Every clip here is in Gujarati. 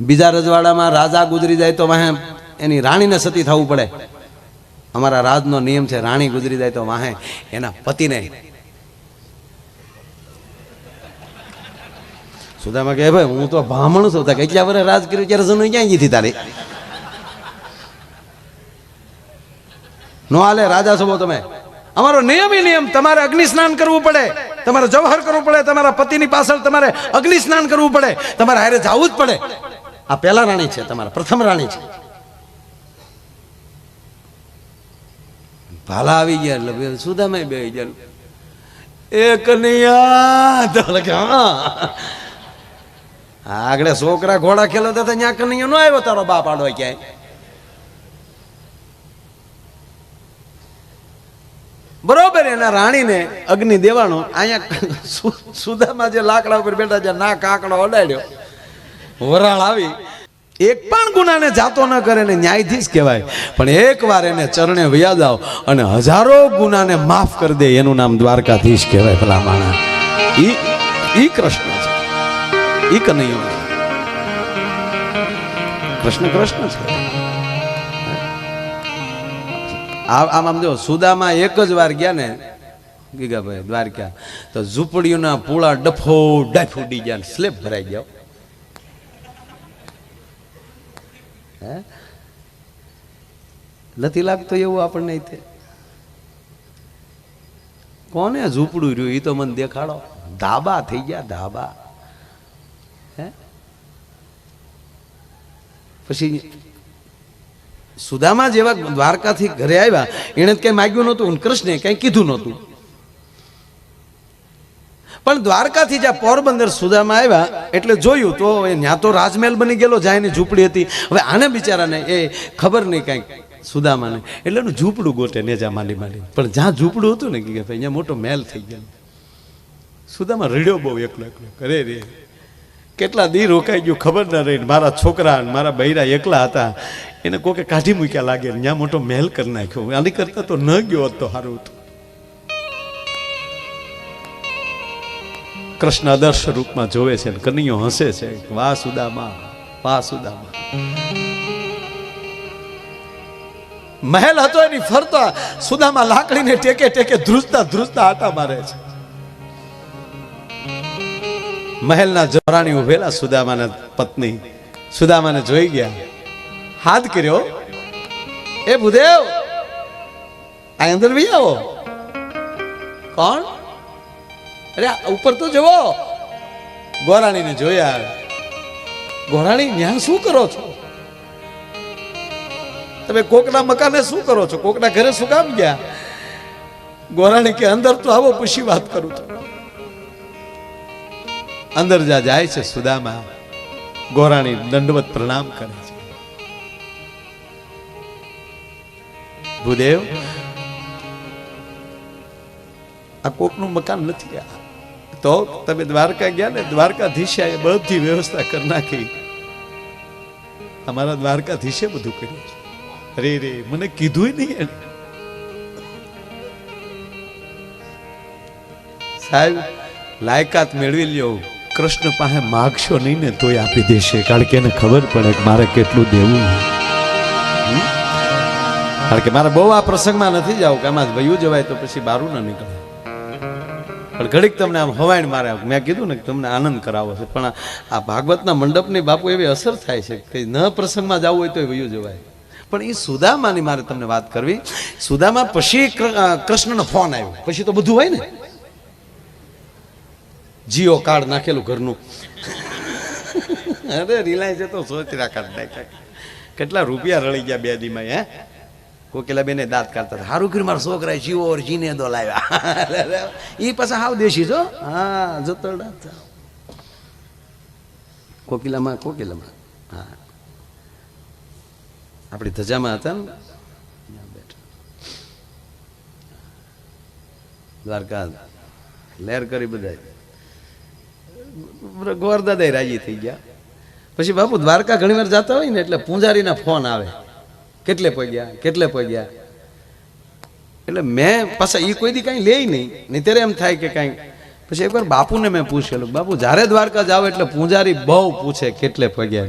બીજા રજવાડામાં રાજા ગુજરી જાય તો વાહે એની રાણીને સતી થવું પડે. અમારા રાજનો નિયમ છે, રાણી ગુજરી જાય તો વાહે એના પતિને. સુદામાં કહે, ભાઈ, હું તો બ્રાહ્મણ છું. તો કેટલા વર્ષ રાજ કર્યું? ત્યારે જનુ ક્યાં ગઈ તારી? નો હાલે, રાજા છો તમે. અમારો નિયમ નિયમ, તમારે અગ્નિ સ્નાન કરવું પડે. તમારે જવહર કરવું પડે. તમારા પતિની પાછળ તમારે અગ્નિ સ્નાન કરવું પડે. તમારે હારે જવું જ પડે. આ પહેલા રાણી છે તમારા, પ્રથમ રાણી છે. ભાલા આવી ગયા એટલે સુદામાં બે ગયા એ કનૈયા આગળ છોકરા ઘોડા ખેલો તો ત્યાં કનૈયા નો આવ્યો તારો બાપ આડો ક્યાંય. બરોબર, એના રાણીને અગ્નિ દેવાનો અહીંયા સુદામાં જે લાકડા ઉપર બેઠા છે ના કાકડો અડાડ્યો વરાળ આવી. એક પણ ગુનાને જાતો ન કરે ને ન્યાયાધીશ કહેવાય. પણ એકવાર એને ચરણે વયા જાઓ અને હજારો ગુનાને માફ કરી દે, એનું નામ દ્વારકાધીશ કહેવાય પેલા માણા ઈ ઈ કૃષ્ણ છે. ઈ કનૈયો. કૃષ્ણ કૃષ્ણ છે. આમ આમ જો સુદામાં એક જ વાર ગયા ને, ગીગાભાઈ દ્વારકા, તો ઝૂંપડીઓના પૂળા ડફો, ડફ ઉડી ગયા ને, સ્લેબ ભરાઈ ગયા. હે? નથી લાગતો એવું આપણને તે. કોને ઝૂંપડું રહ્યું? એ તો મને દેખાડો. ધાબા થઈ ગયા, ધાબા. હે? પછી સુદામા જેવા દ્વારકાથી ઘરે આવ્યા. એણે કંઈ માગ્યું નહોતું કૃષ્ણે કંઈ કીધું નહોતું. પણ દ્વારકાથી જ્યાં પોરબંદર સુદામા આવ્યા, એટલે જોયું તો ત્યાં તો રાજમહેલ બની ગયેલો, જાયની ઝૂંપડી હતી. હવે આને બિચારાને એ ખબર નહીં કાંઈક સુદામાને. એટલે એનું ઝૂંપડું ને નેજા માંડી માંડી પણ જ્યાં ઝૂંપડું હતું ને કે ભાઈ, અહીંયા મોટો મહેલ થઈ ગયો. સુદામા રડ્યો બહુ એકલો એકલો. કરે રે. કેટલા દી રોકાઈ ગયું, ખબર ના રહી. મારા છોકરા મારા બૈરા એકલા હતા. એને કોકે કાઢી મૂક્યા લાગે ત્યાં મોટો મહેલ કરી નાખ્યો. આની કરતા તો ન ગયો હોત સારું હતું. કૃષ્ણ આદર્શ રૂપમાં જોવે છે કનૈયો હસે છે. વાહ સુદામા વાહ સુદામા મહેલ હતો એની ફરતા સુદામા લાકડીને ટેકે ટેકે ધ્રુજતા ધ્રુજતા આટા મારે છે. મહેલના જોરાણી ઉભેલા સુદામાના પત્ની સુદામાને જોઈ ગયા. હાથ કર્યો. એ ભૂદેવ, આ અંદર બી આવો. કોણ? અરે ઉપર તો જુઓ. ગોરાણીને જોયા ગોરાણી, ન્યા શું કરો છો? તમે કોકના મકાને શું કરો છો? કોકના ઘરે શું કામ ગયા? ગોરાણી કે, અંદર તો આવો, પૂછી વાત કરું છું. અંદર જા જાય છે સુદામા, ગોરાણી દંડવત પ્રણામ કરે છે. ભૂદેવ, આ કોકનું મકાન નથી આ તો તમે દ્વારકા ગયા ને, દ્વારકાધીશે એ બધી વ્યવસ્થા કરી નાખી. અમારા દ્વારકાધીશે બધું કર્યું છે. અરે રે, મને કીધું નહીં એને સાહેબ, લાયકાત મેળવી લ્યો. કૃષ્ણ પાસે માગશો નહીં ને તોય આપી દેશે. કારણ કે એને ખબર પડે કે મારે કેટલું દેવું કારણ કે મારે બહુ આ પ્રસંગમાં નથી જાવ કે આમાં વયું જવાય તો પછી બારું ના નીકળે. પણ ઘડીક તમને આમ હવાઈણ મારે મેં કીધું ને કે તમને આનંદ કરાવો છે. પણ આ ભાગવતના મંડપની બાપુ એવી અસર થાય છે કે ન પ્રસંગમાં જવું હોય તો વયું જવાય. પણ એ સુદામાની મારે તમને વાત કરવી. સુદામા પછી કૃષ્ણનો ફોન આવ્યો. પછી તો બધું હોય ને. જીઓ કાર્ડ નાખેલું ઘરનું. અરે, રિલાયન્સે તો સોચરા કાર્ડ નાખ્યા કેટલા રૂપિયા રળી ગયા બે દીમાં, હે? કોકિલા બેને દાંત કાઢતા હતા. હારું કર્યું, મારા છોકરા જીવો ઓર જીને દો લાવ્યા. એ પાછા હાવ દેશી જો હા. હતા. કોકિલામાં કોકિલામાં. હા. આપણી ધજામાં હતા ને? દ્વારકા, લહેર કરી બધા ગોરદાદા રાજી થઈ ગયા. પછી બાપુ દ્વારકા ઘણી વાર જતા હોય ને એટલે પૂંજારીના ફોન આવે. કેટલે પગ્યા? કેટલે પગ્યા? એટલે મેં પાછા એ કોઈ દી કાંઈ લે નહીં. નહીં ત્યારે એમ થાય કે કાંઈ. પછી એકવાર બાપુને મેં પૂછેલું, બાપુ, જ્યારે દ્વારકા જાવ એટલે પૂજારી બહુ પૂછે કેટલે પગ્યા?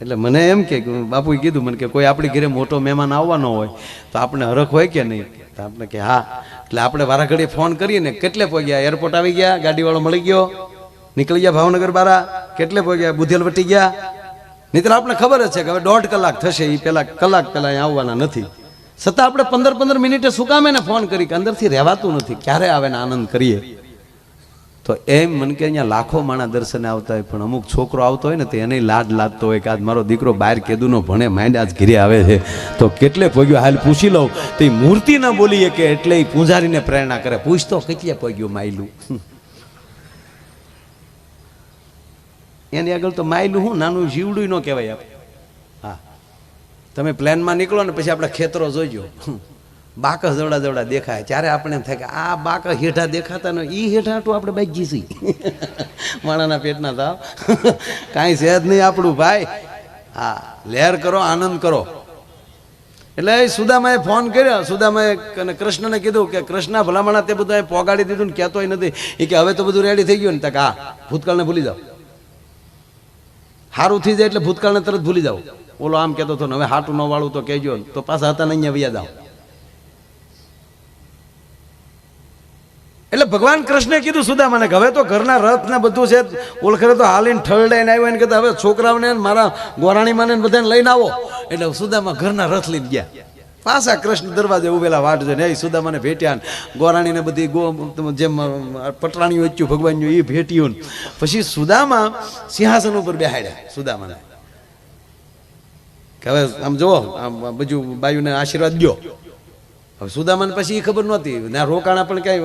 એટલે મને એમ કે, બાપુએ કીધું, મને કે કોઈ આપણી ઘરે મોટો મહેમાન આવવાનો હોય, તો આપણે હરખ હોય કે નહીં? તો આપણે કે, હા. એટલે આપણે વારાઘડીએ ફોન કરીએ ને, કેટલે પગ્યા? એરપોર્ટ આવી ગયા, ગાડીવાળો મળી ગયો. નીકળી ગયા ભાવનગર બારા કેટલે પગ્યા? બુધેલ વટી ગયા. નહીં આપણે ખબર જ છે કે હવે દોઢ કલાક થશે એ પેલા કલાક પહેલાં અહીંયા આવવાના નથી. છતાં આપણે પંદર પંદર મિનિટે શું કામ ફોન કરી કે અંદરથી રહેવાતું નથી, ક્યારે આવે ને આનંદ કરીએ? તો એમ મન કે અહીંયા લાખો માણા દર્શને આવતા હોય, પણ અમુક છોકરો આવતો હોય ને તો એને લાડ લાદતો હોય કે આજ મારો દીકરો બહાર કેદુનો ભણે માઇન્ડ આજ ઘીરે આવે છે. તો કેટલે પગ્યો, હાલ પૂછી લઉં. તો એ મૂર્તિ ના બોલીએ કે એટલે એ પૂંજારીને પ્રેરણા કરે. પૂછતો કેટલે પગ્યું માયલું? એની આગળ તો માયલું હું, નાનું જીવડું ન કહેવાય આપ હા. તમે પ્લેનમાં નીકળો ને પછી આપણે ખેતરો જોઈજો. બાક જવડા જવડા દેખાય. ત્યારે આપણે એમ થાય કે આ બાક હેઠા દેખાતા ને એ હેઠા તો આપણે બાઈક જીસી માણાના પેટના તાવ. કાંઈ છે જ નહીં આપણું ભાઈ. હા, લહેર કરો, આનંદ કરો. એટલે સુદામાએ ફોન કર્યો. સુદામાએ અને કૃષ્ણને કીધું કે કૃષ્ણ, ભલામણા તે બધું પોગાડી દીધું ને કહેતોય નથી. એ કે હવે તો બધું રેડી થઈ ગયું ને. તક હા, ભૂતકાળને ભૂલી જાઓ. સારું થઈ જાય એટલે ભૂતકાળને તરત ભૂલી જાઓ. ઓલો આમ કહેતો હતો ને, હવે હાટું ન વાળું તો કહેજો. તો પાછા હતા ને અહીંયા વ્યાજ આવો એટલે ભગવાન કૃષ્ણે કીધું સુદામાને હવે તો ઘરના રથ ને બધું છે ઓળખરે તો હાલીને ઠરડાઈને આવ્યો એને કહેતા, હવે છોકરાઓને મારા ગોરાણીમાને બધાને લઈને આવો. એટલે સુદામા ઘરના રથ લઈને ગયા. પાછા કૃષ્ણ દરવાજે ઉભેલા વાટ જોઈને એ સુદામાને ભેટ્યા ગોરાણીને બધી ગો જેમ પટરાણીઓ વચ્ચું ભગવાનનું એ ભેટ્યું પછી સુદામા સિંહાસન ઉપર બેહાડ્યા સુદામાને કે હવે આમ જુઓ, આમ બધું બાયુને આશીર્વાદ દો હવે સુદામાને પછી એ ખબર નહોતી. ના રોકાણા પણ ક્યાંય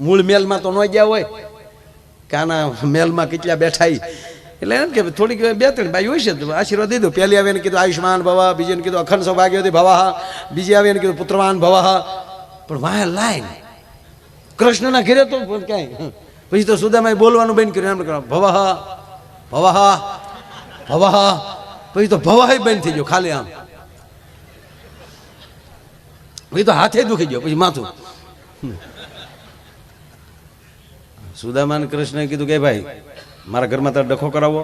મૂળ મેલમાં તો ન ગયા હોય. કે મેલમાં કેટલા બેઠા ઈ. એટલે એમ કે થોડીક બે ત્રણ ભાઈ હોય છે આશીર્વાદ દીધો પહેલી આવે એને કીધું આયુષ્માન ભવા. બીજી એને કીધું, અખંડ સૌભાગ્યવતી ભવાહ બીજી આવે એને કીધું, પુત્રવાન ભવાહ પણ વાય લાઈન કૃષ્ણના ઘેરે તો કાંઈ પછી તો સુદામાએ બોલવાનું બંધ કર્યું, એમ કર્યું ભવાહ ભવાહ ભવાહ પછી તો ભવાહ બંધ થઈ ગયો, ખાલી આમ. પછી તો હાથે દુખી ગયો, પછી માથું. સુદામાન કૃષ્ણએ કીધું કે, ભાઈ મારા ઘરમાં તારે ડખો કરાવો.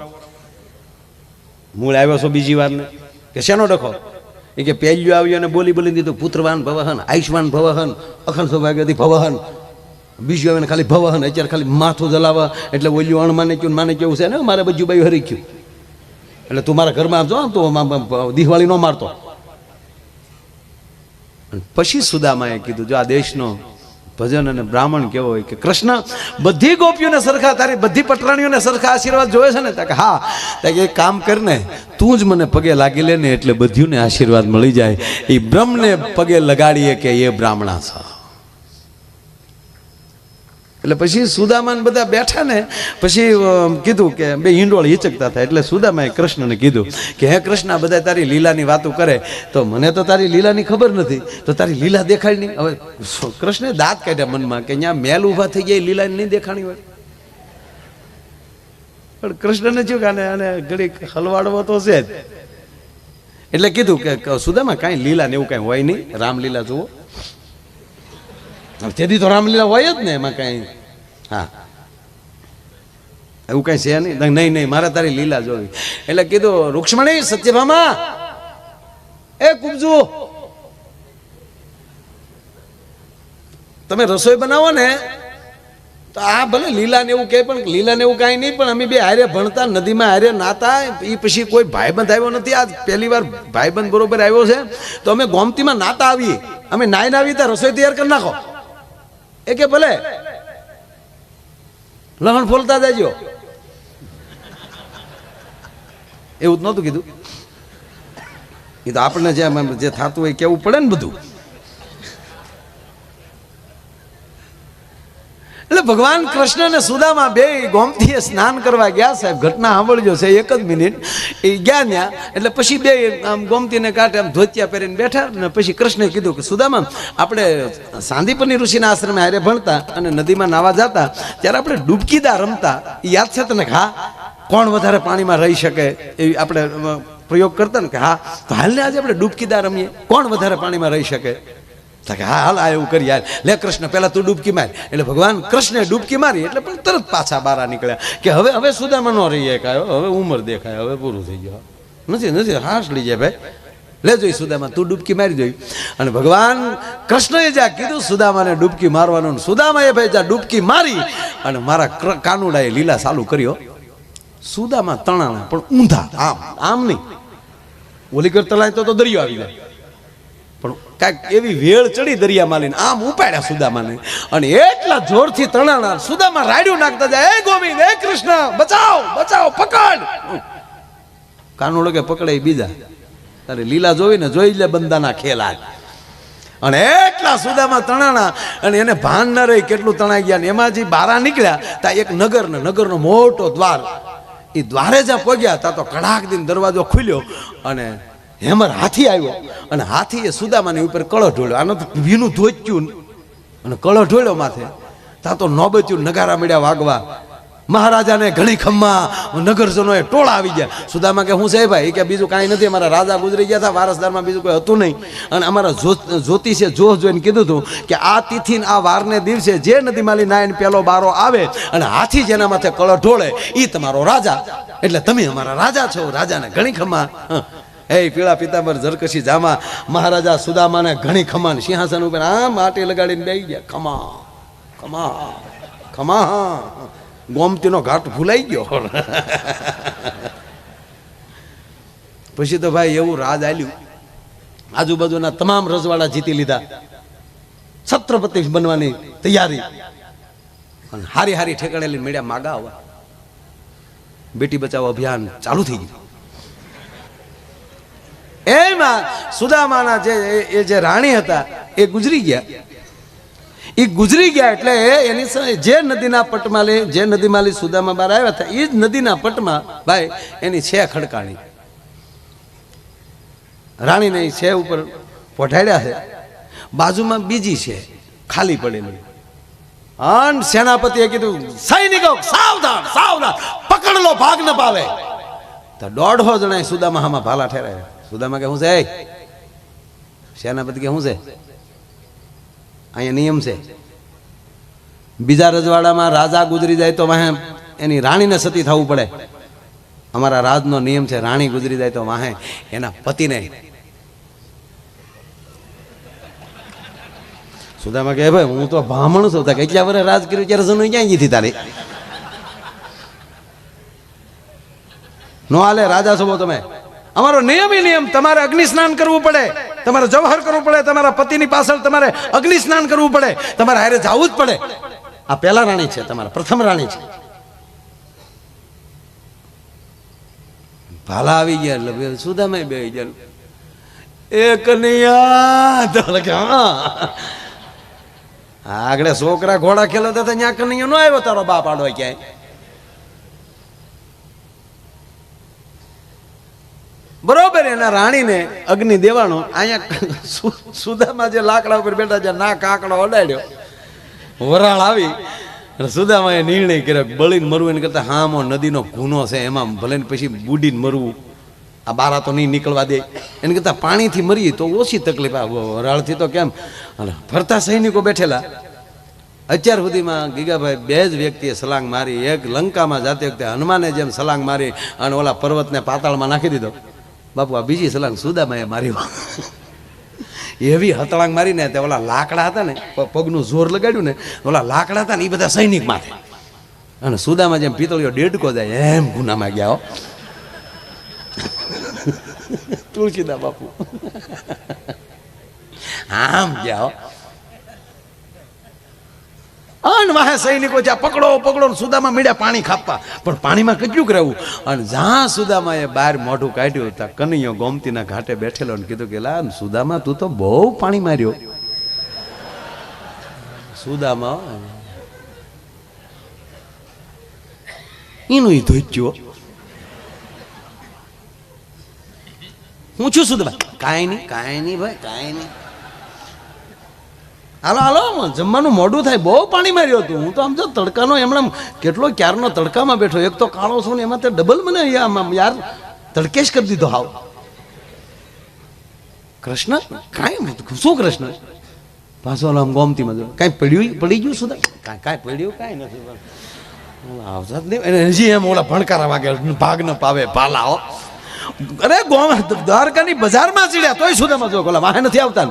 મૂળ આવ્યો છો બીજી વાર ને કે શેનો ડખો? એ કે પહેલ્યું આવ્યો અને બોલી બોલી દીધું, પુત્રવાન ભવહન આયુષ્માન ભવહન, અખંડ સૌભાગ્યથી ભવહન. બીજું આવે ને ખાલી ભવહન, અત્યારે ખાલી માથું જલાવા, એટલે ઓલ્યું અણ માને ક્યું માને કેવું છે ને? મારે બધું ભાઈ હરી ગયું. એટલે તું મારા ઘરમાં આવજો તો દિવાળી ન મારતો. પછી સુદામાએ કીધું, જો આ દેશનો ભજન અને બ્રાહ્મણ કેવો હોય કે કૃષ્ણ બધી ગોપીઓને સરખા, તારી બધી પટરાણીઓને સરખા આશીર્વાદ જોવે છે ને? કે હા. કે એક કામ કરને, તું જ મને પગે લાગી લે ને એટલે બધીઓને આશીર્વાદ મળી જાય. એ બ્રહ્મને પગે લગાડીએ કે એ બ્રાહ્મણા છે. એટલે પછી સુદામાને બધા બેઠા ને, પછી કીધું કે બે હિંડોળ હિચકતા થાય એટલે સુદામાએ કૃષ્ણને કીધું કે, હે કૃષ્ણ બધા તારી લીલાની વાતો કરે. તો મને તો તારી લીલાની ખબર નથી. તો તારી લીલા દેખાડી નહીં. હવે કૃષ્ણે દાંત કાઢ્યા મનમાં કે અહીંયા મેલ ઊભા થઈ ગયા લીલા નહીં દેખાણી હોય. પણ કૃષ્ણને જો કે આને ઘડીક હલવાડવો તો છે જ. એટલે કીધું કે સુદામા, કાંઈ લીલા ને એવું કાંઈ હોય નહીં? રામલીલા જુઓ. તેથી તો રામલીલા હોય જ ને, એમાં કાંઈ હા. એવું કાંઈ છે નહીં? નહીં નહીં, મારે તારી લીલા જોવી એટલે કીધું, રૂક્ષ્મણી સત્યભામા એ કુબજુ. તમે રસોઈ બનાવો ને, તો આ ભલે લીલા ને એવું કહે, પણ લીલા ને એવું કાંઈ નહીં, પણ અમે બે હારે ભણતા, નદીમાં હારે નાતા એ પછી કોઈ ભાઈબંધ આવ્યો નથી. આજ પહેલી વાર ભાઈબંધ બરોબર આવ્યો છે. તો અમે ગોમતીમાં નાતા આવીએ. અમે નાઈ આવીએ ત્યાં રસોઈ તૈયાર કરી નાખો. એ કે ભલે લહણ ફોલતા જાજો. એવું જ નહોતું કીધું. એ તો આપણને જેમ જે થતું હોય કેવું પડે ને બધું. ભગવાન કૃષ્ણ અને સુદામા બે ગોમતીએ સ્નાન કરવા ગયા સાહેબ. ઘટના સાંભળજો છે એક જ મિનિટ. એ ગયા ત્યાં, એટલે પછી બે આમ ગોમતીને કાંઠે આમ ધોતિયા પહેરીને બેઠા ને પછી કૃષ્ણે કીધું કે, સુદામા, આપણે સાંદીપની ઋષિના આશ્રમે હારે ભણતા અને નદીમાં નાવા જતા, ત્યારે આપણે ડૂબકીદા રમતા. યાદ છે તને હા? કોણ વધારે પાણીમાં રહી શકે? એવી આપણે પ્રયોગ કરતા ને કે હા. તો હાલને આજે આપણે ડૂબકીદા રમીએ. કોણ વધારે પાણીમાં રહી શકે? કે હા, હાલ, આ એવું કરી, હાલ. લે, કૃષ્ણ, પહેલાં તું ડૂબકી માર. એટલે ભગવાન કૃષ્ણે ડૂબકી મારી એટલે પણ તરત પાછા બહાર નીકળ્યા કે, હવે હવે સુદામાં ન રહીએ કાંઈ હવે ઉંમર દેખાય, હવે પૂરું થઈ ગયો. નથી નથી હાશ લઈ જાય ભાઈ. લે, જોઈ, સુદામા, તું ડૂબકી મારી જોઈ અને ભગવાન કૃષ્ણએ જ્યાં કીધું, સુદામાને ડૂબકી મારવાનું સુદામાએ ભાઈ જ્યાં ડૂબકી મારી અને મારા કાનુડાએ લીલા ચાલુ કર્યો. સુદામા તણાણા, પણ ઊંધા, આમ આમ નહીં. ઓલી કર તલાય તો તો દરિયો આવી જાય પણ કાંઈક એવી વેળ ચડી દરિયા માલીને આમ ઉપાડ્યા સુદામાને. અને એટલા જોરથી તણાણા સુદામા રાડ્યું નાખતા જાય હે ગોવિંદ હે કૃષ્ણ, બચાવ બચાવ, પકડ. કાનુડો કે પકડે બીજા. તારે લીલા જોઈને જોઈ લે બંદાના ખેલા. અને એટલા સુદામાં તણાણા, અને એને ભાન ન રહી કેટલું તણાઈ ગયા. ને એમાં જે બારા નીકળ્યા, તા એક નગર ને નગરનો મોટો દ્વાર. એ દ્વારે જ્યાં પહોંચ્યા તા તો કડાક દિન દરવાજો ખુલ્યો. અને હેમર હાથી આવ્યો. અને હાથીએ સુદામાની ઉપર કળો ઢોળ્યો. આનો તો ભીનું ધોચ્યું અને કળો ઢોળ્યો માથે. તા તો નોબત્યું નગારા મળ્યા વાગવા. મહારાજાને ઘણી ખમ્મા, નગરજનોએ ટોળા આવી ગયા. સુદામા કે, હું છે ભાઈ કે બીજું કાંઈ નથી. અમારા રાજા ગુજરી ગયા હતા વારસદારમાં બીજું કોઈ હતું નહીં. અને અમારા જ્યોત- જ્યોતિષે જોશ જોઈને કીધું હતું કે, આ તિથિને, આ વારને દિવસે જે નદી માલી નાયન પેલો બારો આવે અને હાથી જેના માથે કળ ઢોળે એ તમારો રાજા. એટલે તમે અમારા રાજા છો. રાજાને ઘણી ખમ્મા. હં. પીળા પિતાંબર ઝરકશી જામા, મહારાજા સુદામાને ઘણી ખમાન, સિંહાસન ઉપર આમ માટી લગાડીને બેસી ગયા. ખમા ખમા ખમા ગોમતીનો ઘાટ ભૂલાઈ ગયો. પછી તો ભાઈ એવું રાજ આલ્યું. આજુબાજુના તમામ રજવાડા જીતી લીધા. છત્રપતિ બનવાની તૈયારી. અને હારી હારી ઠેકાણે લઈને મેળ્યા માગા આવવા બેટી બચાવો અભિયાન ચાલુ થઈ ગયું. એમાં સુદામાના જે એ- જે રાણી હતા, એ ગુજરી ગયા. એ ગુજરી ગયા એટલે એની જે નદીના પટમાં જે નદીમાં લી સુદામા બહાર આવ્યા હતા એ જ નદીના પટમાં ભાઈ એની છે ખડકાણી. રાણીને એ છે ઉપર પોઠાડ્યા છે. બાજુમાં બીજી છે ખાલી પડેલી અન સેનાપતિએ કીધું, સૈનિકો, સાવધાન સાવધાન, પકડલો, ભાગ ન પાવે તો દોઢો જણા સુદામા હામાં ભાલા ઠેરાયા સુદામા કે શું છે. સેનાપતિ કે શું છે? અહીંયા નિયમ છે. બીજા રજવાડામાં રાજા ગુજરી જાય તો વાહે એની રાણીને સતી થવું પડે. અમારા રાજનો નિયમ છે રાણી ગુજરી જાય તો વાહે એના પતિને. સુદામા કહે ભાઈ હું તો બ્રાહ્મણ છું. તો કેટલા વર્ષ રાજ કર્યું ત્યારે જનું ક્યાં ગઈ તારી? નો હાલે રાજા છો તમે. અમારો નિયમ ઈ નિયમ, તમારે અગ્નિ સ્નાન કરવું પડે. તમારે જવહર કરવું પડે, તમારા પતિની પાછળ તમારે અગ્નિ સ્નાન કરવું પડે. તમારે હારે જવું જ પડે. આ પહેલા રાણી છે તમારા, પ્રથમ રાણી છે. ભાલા આવી ગયા એટલે સુદામાં બે ગયા. એ કનૈયા, તો આગળ છોકરા ઘોડા ખેલતા હતા, ત્યાં કનૈયા નો આવ્યો, તારો બાપ આડો ક્યાંય? બરોબર, એના રાણીને અગ્નિ દેવાનો અહીંયા સુદામાં જે લાકડા ઉપર બેઠા છે ના કાકડો અડાડ્યો. વરાળ આવી સુદામાએ નિર્ણય કર્યો બળીને મરવું એને કરતા હામો નદીનો ગુનો છે, એમાં ભલે પછી બુડીને મરવું. આ બારા તો નહીં નીકળવા દે. એને કરતા પાણીથી મરીએ તો ઓછી તકલીફ આ વરાળથી તો કેમ? ફરતા સૈનિકો બેઠેલા. અત્યાર સુધીમાં ગીગાભાઈ બે જ વ્યક્તિએ સલાંગ મારી, એક લંકામાં જાતે વખતે હનુમાને જેમ સલાંગ મારી, અને ઓલા પર્વતને પાતાળમાં નાખી દીધો. બાપુ, આ બીજી સલાંગ સુદામાએ માર્યો એવી હતળાંગ મારીને તે ઓલા લાકડા હતા ને પગનું જોર લગાડ્યું ને, ઓલા લાકડા હતા ને એ બધા સૈનિક માથે અને સુદામાં જેમ પિતળીઓ ડેડકો જાય, એમ ગુનામાં ગયા હો. તુલસીદા બાપુ. આમ ગયા અન વાહે સૈનિકો જ્યાં પકડો પકડો સુદામાં મીડ્યા પાણી ખાપવા પણ પાણીમાં કેટલું રહેવું. અને જ્યાં સુદામાં એ બહાર મોઢું કાઢ્યું ત્યાં કનૈયો ગોમતીના ઘાટે બેઠેલો ને કીધું કે, લા સુદામાં, તું તો બહુ પાણી માર્યો. સુદામાં એનું એ ધોચ્યો હું છું સુદામા. કાંઈ નહીં કાંઈ નહીં ભાઈ, કાંઈ નહીં. હાલો હાલો જમવાનું મોડું થાય. બહુ પાણી માર્યું હતું. હું તો આમ જો તડકાનો એમણે કેટલો ક્યારનો તડકામાં બેઠો. એક તો કાળો છો ને એમાં તે ડબલ મને યાર તડકેશ કરી દીધો હાવ. કૃષ્ણ, કાંઈ શું કૃષ્ણ? પાછો આમ ગોમતી મજો કાંઈ પડ્યું, પડી ગયું સુધા કાંઈ કાંઈ પડ્યું, કાંઈ નથી આવતા જ નહીં. હજી એમ ઓલા ભણકારા વાગે ભાગ ન પાવે, પાલા અરે ગોમ, દ્વારકાની બજારમાં ચડ્યા, તોય સુદામા જો ઓલા વાહે નથી આવતા.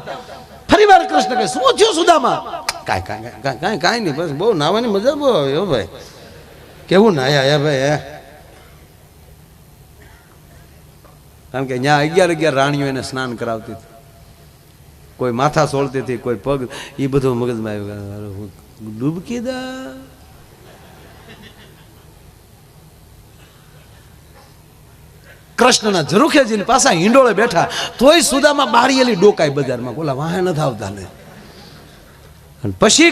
ફરી વાર કૃષ્ણ કહે શું થયું સુદામા? કાંઈ કાંઈ કાંઈ કાંઈ નહીં, બસ બહુ નાવાની મજા બહુ આવે ભાઈ. કેવું નાયા હે ભાઈ, હે? કારણ કે ત્યાં અગિયાર અગિયાર રાણીઓ એને સ્નાન કરાવતી હતી. કોઈ માથા સોળતી હતી, કોઈ પગ એ બધું મગજમાં આવ્યું ડૂબકી દા. કૃષ્ણના ઝરૂખેજીની પાછા હિંડોળે બેઠા. તોય સુદામાં બારીયેલી ડોકાય બજારમાં. બોલા, વાહે ન આવતા ને પછી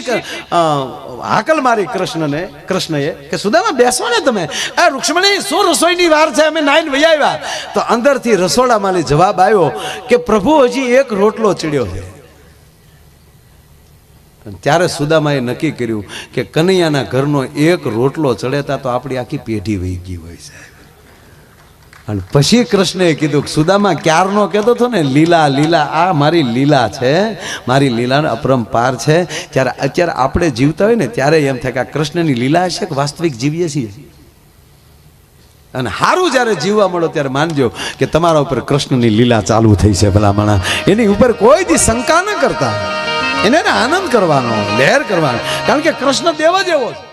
હાકલ મારી કૃષ્ણને, કૃષ્ણએ કે, સુદામા બેસો ને તમે. આ રૂક્ષ્મણી, શું રસોઈની વાર છે? અમે નાઈન વહી આવ્યા. તો અંદરથી રસોડામાંથી જવાબ આવ્યો કે, પ્રભુ, હજી એક રોટલો ચડ્યો છે. ત્યારે સુદામાએ નક્કી કર્યું કે, કનૈયાના ઘરનો એક રોટલો ચડેતા તો આપણી આખી પેઢી વહી ગઈ હોય સાહેબ. અને પછી કૃષ્ણએ કીધું કે સુદામા, ક્યારનો કહેતો હતો ને, લીલા લીલા, આ મારી લીલા છે, મારી લીલાનો અપરંપાર છે. ત્યારે અત્યારે આપણે જીવતા હોય ને, ત્યારે એમ થાય કે આ કૃષ્ણની લીલા છે કે વાસ્તવિક જીવીએ છીએ? અને સારું જ્યારે જીવવા મળો ત્યારે માનજો કે તમારા ઉપર કૃષ્ણની લીલા ચાલુ થઈ છે ભલામણા. એની ઉપર કોઈ દી શંકા ન કરતા. એને આનંદ કરવાનો, લહેર કરવાનો. કારણ કે કૃષ્ણ દેવ જ એવો છે.